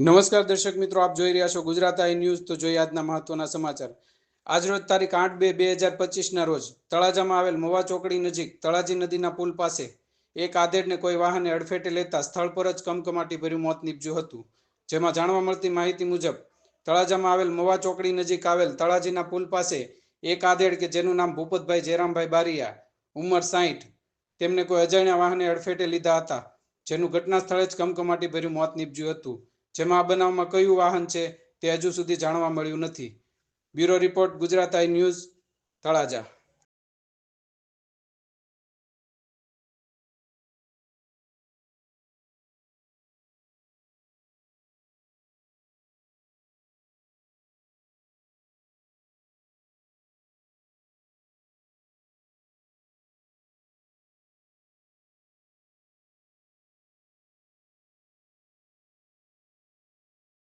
નમસ્કાર દર્શક મિત્રો, આપ જોઈ રહ્યા છો ગુજરાત આઈ ન્યૂઝ. તો જોઈએ આજના મહત્વના સમાચાર. આજરોજ તારીખ આઠ બે બે હજાર પચીસના રોજ તળાજામાં આવેલ મોવા ચોકડી નજીક તળાજી નદીના પુલ પાસે એક આધેડને કોઈ વાહને અડફેટે લેતા સ્થળ પર જ કમકમાટી ભર્યું મોત નીપજ્યું હતું. જેમાં જાણવા મળતી માહિતી મુજબ તળાજામાં આવેલ મોવા ચોકડી નજીક આવેલ તળાજીના પુલ પાસે એક આધેડ કે જેનું નામ ભૂપતભાઈ જયરામભાઈ બારિયા, ઉંમર સાહીઠ તેમને કોઈ અજાણ્યા વાહને અડફેટે લીધા હતા. જેનું ઘટના સ્થળે જ કમકમાટી ભર્યું મોત નીપજ્યું હતું. જેમાં આ બનાવમાં કયું વાહન છે તે હજુ સુધી જાણવા મળ્યું નથી. Bureau report Gujarat I news Talaja.